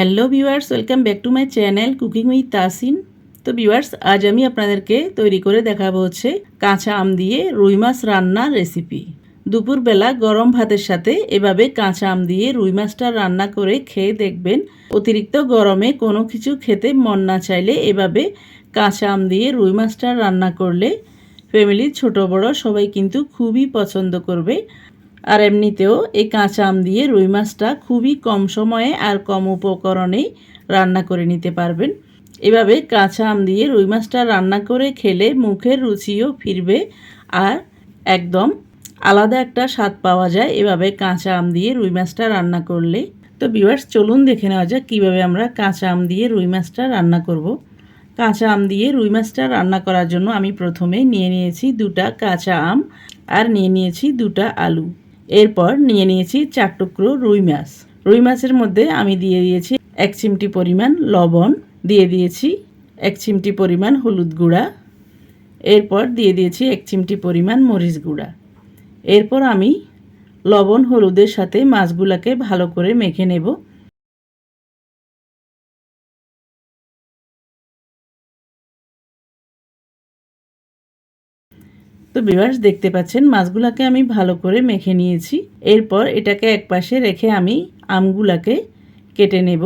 Hello viewers welcome back to my channel cooking with Tasin তো viewers আজ আমি আপনাদেরকে তৈরি করে দেখাবো হচ্ছে কাঁচা আম দিয়ে রুই মাছ রান্নার রেসিপি দুপুরবেলা গরম ভাতের সাথে এভাবে কাঁচা আম দিয়ে রুই মাছটা রান্না করে খেয়ে দেখবেন অতিরিক্ত গরমে কোনো কিছু খেতে মন না চাইলে এভাবে কাঁচা আম দিয়ে রুই মাছটা রান্না করলে ফ্যামিলির ছোট বড় সবাই কিন্তু খুবই পছন্দ করবে। আর এমনিতেও এই কাঁচা আম দিয়ে রুই মাছটা খুবই কম সময়ে আর কম উপকরণেই রান্না করে নিতে পারবেন। এভাবে কাঁচা আম দিয়ে রুই মাছটা রান্না করে খেলে মুখের রুচিও ফিরবে আর একদম আলাদা একটা স্বাদ পাওয়া যায় এভাবে কাঁচা আম দিয়ে রুই মাছটা রান্না করলে। তো বিভার্স চলুন দেখে নেওয়া যাক কীভাবে আমরা কাঁচা আম দিয়ে রুই মাছটা রান্না করব। কাঁচা আম দিয়ে রুই মাছটা রান্না করার জন্য আমি প্রথমে নিয়ে নিয়েছি দুটা কাঁচা আম আর নিয়ে নিয়েছি দুটা আলু। এরপর নিয়ে নিয়েছি চার টুকরো রুই মাছ। রুই মাছের মধ্যে আমি দিয়ে দিয়েছি এক চিমটি পরিমাণ লবণ, দিয়ে দিয়েছি এক চিমটি পরিমাণ হলুদ গুঁড়া, এরপর দিয়ে দিয়েছি এক চিমটি পরিমাণ মরিচ গুঁড়া। এরপর আমি লবণ হলুদের সাথে মাছগুলোকে ভালো করে মেখে নেব। তো বিভার্স দেখতে পাচ্ছেন, মাছগুলাকে আমি ভালো করে মেখে নিয়েছি। এরপর এটাকে এক পাশে রেখে আমি আমগুলাকে কেটে নেব।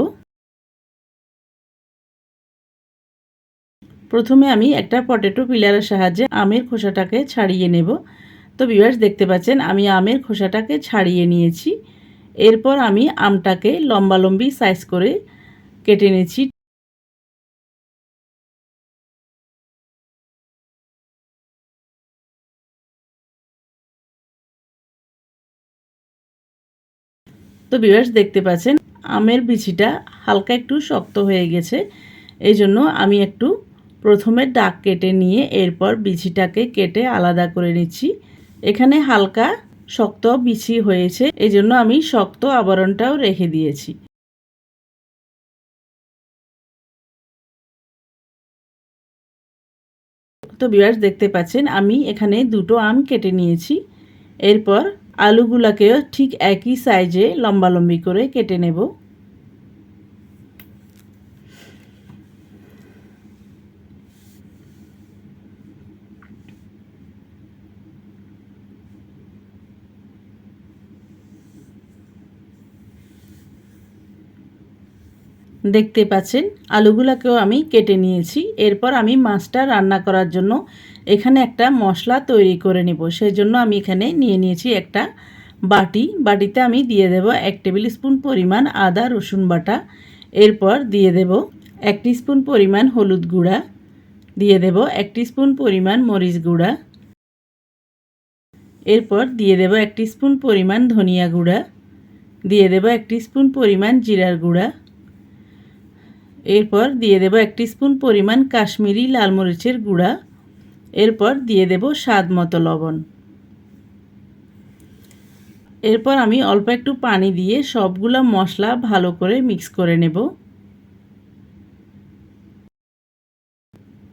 প্রথমে আমি একটা পটেটো পিলারের সাহায্যে আমের খোসাটাকে ছাড়িয়ে নেব। তো বিভার্স দেখতে পাচ্ছেন, আমি আমের খোসাটাকে ছাড়িয়ে নিয়েছি। এরপর আমি আমটাকে লম্বালম্বি সাইজ করে কেটে নিয়েছি। তো বিবাস দেখতে পাচ্ছেন। আমের বিচিটা হালকা একটু শক্ত হয়ে গেছে। এই জন্য আমি একটু প্রথমে ডাক কেটে নিয়ে এরপর বিচিটাকে কেটে আলাদা করে নিচ্ছি। এখানে হালকা শক্ত বিচি হয়েছে। এই জন্য আমি শক্ত আবরণটাও রেখে দিয়েছি। তো বিভার্স দেখতে পাচ্ছেন, আমি এখানে দুটো আম কেটে নিয়েছি। এরপর আলুগুলাকেও ঠিক একই সাইজে লম্বালম্বি করে কেটে নেব। দেখতে পাচ্ছেন, আলুগুলাকেও আমি কেটে নিয়েছি। এরপর আমি মাছটা রান্না করার জন্য এখানে একটা মশলা তৈরি করে নেব। সেই জন্য আমি এখানে নিয়ে নিয়েছি একটা বাটি। বাটিতে আমি দিয়ে দেব এক টেবিল স্পুন পরিমাণ আদা রসুন বাটা। এরপর দিয়ে দেব এক স্পুন পরিমাণ হলুদ গুঁড়া। দিয়ে দেব এক স্পুন পরিমাণ মরিচ গুঁড়া। এরপর দিয়ে দেব এক স্পুন পরিমাণ ধনিয়া গুঁড়া। দিয়ে দেব এক স্পুন পরিমাণ জিরার গুঁড়া। এরপর দিয়ে দেব এক স্পুন পরিমাণ কাশ্মীরি লাল মরিচের গুঁড়া। এরপর দিয়ে দেব স্বাদ মতো লবণ। এরপর আমি অল্প একটু পানি দিয়ে সবগুলো মশলা ভালো করে মিক্স করে নেব।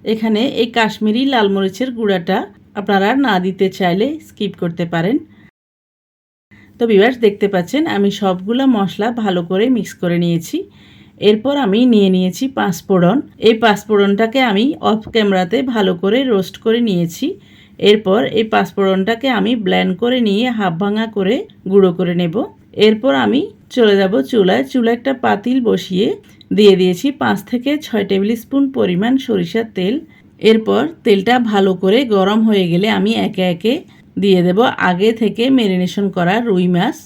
এখানে এই কাশ্মীরি লাল মরিচের গুঁড়াটা আপনারা না দিতে চাইলে স্কিপ করতে পারেন। তো বিভার্স দেখতে পাচ্ছেন আমি সবগুলো মশলা ভালো করে মিক্স করে নিয়েছি। এরপর আমি নিয়ে নিয়েছি পাঁচফোড়ন। এই পাঁচফোড়নটাকে আমি অফ ক্যামেরাতে ভালো করে রোস্ট করে নিয়েছি। এরপর এই পাঁচফোড়নটাকে আমি ব্ল্যান্ড করে নিয়ে হাফ ভাঙা করে গুঁড়ো করে নেব। এরপর আমি চলে যাব চুলায়। চুলা একটা পাতিল বসিয়ে দিয়ে দিয়েছি পাঁচ থেকে ছয় টেবিল স্পুন পরিমাণ সরিষার তেল। এরপর তেলটা ভালো করে গরম হয়ে গেলে আমি একে একে দিয়ে দেব আগে থেকে ম্যারিনেশন করা রুই মাছ।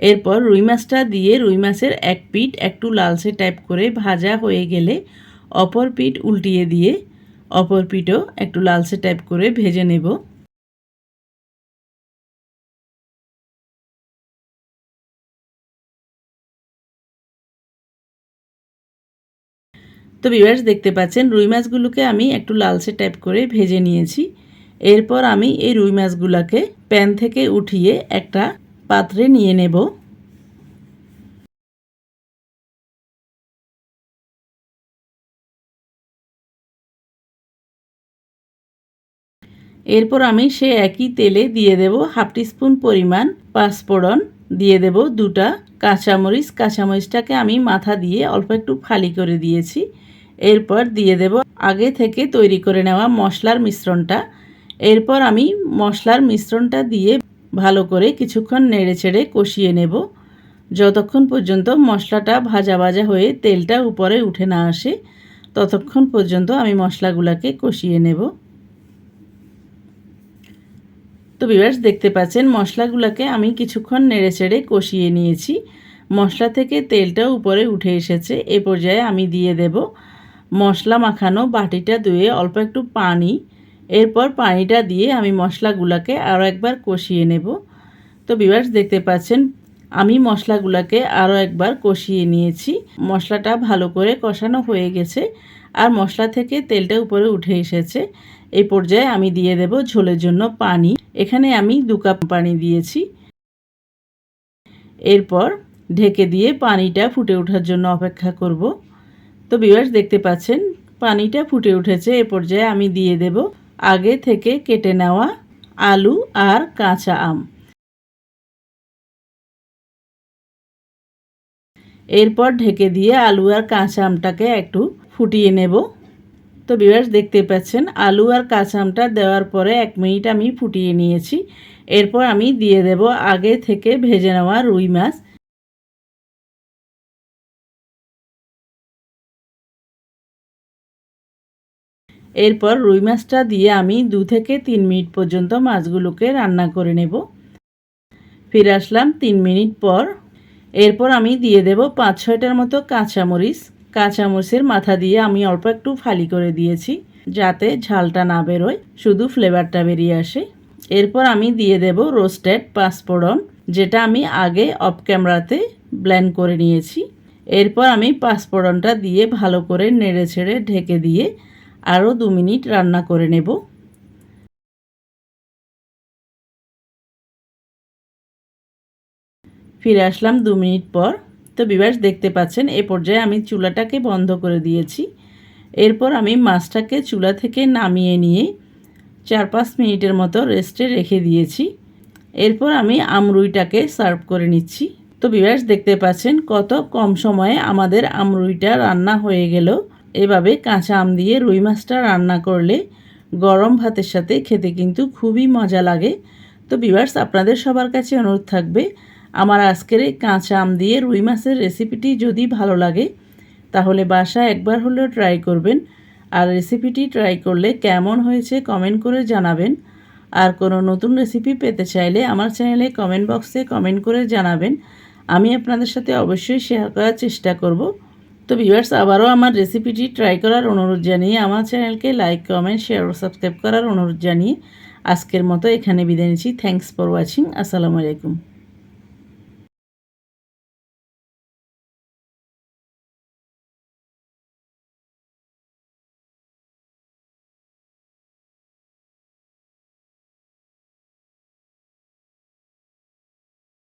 এরপর রুই মাছটা দিয়ে রুই মাছের এক পিঠ একটু লালচে টাইপ করে ভাজা হয়ে গেলে অপর পিঠ উল্টিয়ে দিয়ে অপর পিঠও একটু লালচে টাইপ করে ভেজে নেব। তো বিভার্স দেখতে পাচ্ছেন, রুই মাছগুলোকে আমি একটু লালচে টাইপ করে ভেজে নিয়েছি। এরপর আমি এই রুই মাছগুলোকে প্যান থেকে উঠিয়ে একটা পাত্রে নিয়ে নেব। এরপর আমি সে একই তেলে দিয়ে দেব হাফ টিস্পুন পরিমাণ পাঁচফোড়ন, দিয়ে দেব দুটা কাঁচামরিচ। কাঁচামরিচটাকে আমি মাথা দিয়ে অল্প একটু ফালি করে দিয়েছি। এরপর দিয়ে দেব আগে থেকে তৈরি করে নেওয়া মশলার মিশ্রণটা। এরপর আমি মশলার মিশ্রণটা দিয়ে ভালো করে কিছুক্ষণ নেড়ে চেড়ে কষিয়ে নেব। যতক্ষণ পর্যন্ত মশলাটা ভাজা ভাজা হয়ে তেলটা উপরে উঠে না আসে, ততক্ষণ পর্যন্ত আমি মশলাগুলোকে কষিয়ে নেব। তো বিভার্স দেখতে পাচ্ছেন মশলাগুলোকে আমি কিছুক্ষণ নেড়ে চেড়ে কষিয়ে নিয়েছি। মশলা থেকে তেলটা উপরে উঠে এসেছে, এ পর্যায়ে আমি দিয়ে দেব। মশলা মাখানো বাটিটা ধুয়ে অল্প একটু পানি এরপর পানিটা দিয়ে আমি মশলাগুলোকে আরও একবার কষিয়ে নেব। তো বিভার্স দেখতে পাচ্ছেন, আমি মশলাগুলোকে আরও একবার কষিয়ে নিয়েছি। মশলাটা ভালো করে কষানো হয়ে গেছে আর মশলা থেকে তেলটা উপরে উঠে এসেছে। এই পর্যায়ে আমি দিয়ে দেব ঝোলের জন্য পানি। এখানে আমি দু কাপ পানি দিয়েছি। এরপর ঢেকে দিয়ে পানিটা ফুটে ওঠার জন্য অপেক্ষা করব। তো বিবাস দেখতে পাচ্ছেন, পানিটা ফুটে উঠেছে। এ পর্যায়ে আমি দিয়ে দেব আগে থেকে কেটে নেওয়া আলু আর কাঁচা আম। এরপর ঢেকে দিয়ে আলু আর কাঁচা আমটাকে একটু ফুটিয়ে নেব। তো বিবাস দেখতে পাচ্ছেন, আলু আর কাঁচা আমটা দেওয়ার পরে এক মিনিট আমি ফুটিয়ে নিয়েছি। এরপর আমি দিয়ে দেব আগে থেকে ভেজে নেওয়া রুই মাছ। এরপর রুই মাছটা দিয়ে আমি দু থেকে তিন মিনিট পর্যন্ত মাছগুলোকে রান্না করে নেব। ফিরে আসলাম তিন মিনিট পর। এরপর আমি দিয়ে দেব পাঁচ ছয়টার মতো কাঁচামরিচ। কাঁচামরিচের মাথা দিয়ে আমি অল্প একটু ফালি করে দিয়েছি যাতে ঝালটা না বেরোয়, শুধু ফ্লেভারটা বেরিয়ে আসে। এরপর আমি দিয়ে দেব রোস্টেড পাঁচফোড়ন, যেটা আমি আগে অফ ক্যামেরাতে ব্ল্যান্ড করে নিয়েছি। এরপর আমি পাঁচফোড়নটা দিয়ে ভালো করে নেড়ে ছেড়ে ঢেকে দিয়ে আরও দু মিনিট রান্না করে নেব। ফিরে আসলাম দু মিনিট পর। তো বিবাস দেখতে পাচ্ছেন, এ পর্যায়ে আমি চুলাটাকে বন্ধ করে দিয়েছি। এরপর আমি মাছটাকে চুলা থেকে নামিয়ে নিয়ে চার পাঁচ মিনিটের মতো রেস্টে রেখে দিয়েছি। এরপর আমি আমরুইটাকে সার্ভ করে নিচ্ছি। তো বিবাস দেখতে পাচ্ছেন, কত কম সময়ে আমাদের আমরুইটা রান্না হয়ে গেল। এভাবে কাঁচা আম দিয়ে রুই মাছটা রান্না করলে গরম ভাতের সাথে খেতে কিন্তু খুবই মজা লাগে। তো বিভার্স আপনাদের সবার কাছে অনুরোধ থাকবে, আমার আজকের এই কাঁচা আম দিয়ে রুই মাছের রেসিপিটি যদি ভালো লাগে, তাহলে বাসা একবার হলেও ট্রাই করবেন। আর রেসিপিটি ট্রাই করলে কেমন হয়েছে কমেন্ট করে জানাবেন। আর কোনো নতুন রেসিপি পেতে চাইলে আমার চ্যানেলে কমেন্ট বক্সে কমেন্ট করে জানাবেন। আমি আপনাদের সাথে অবশ্যই শেয়ার করার চেষ্টা করব। তো ভিউয়ার্স আবারও আমার রেসিপিটি ট্রাই করার অনুরোধ জানিয়ে আমার চ্যানেলকে লাইক কমেন্ট শেয়ার ও সাবস্ক্রাইব করার অনুরোধ জানিয়ে আজকের মতো এখানে বিদায় নিচ্ছি। থ্যাংকস ফর ওয়াচিং আসসালামু আলাইকুম।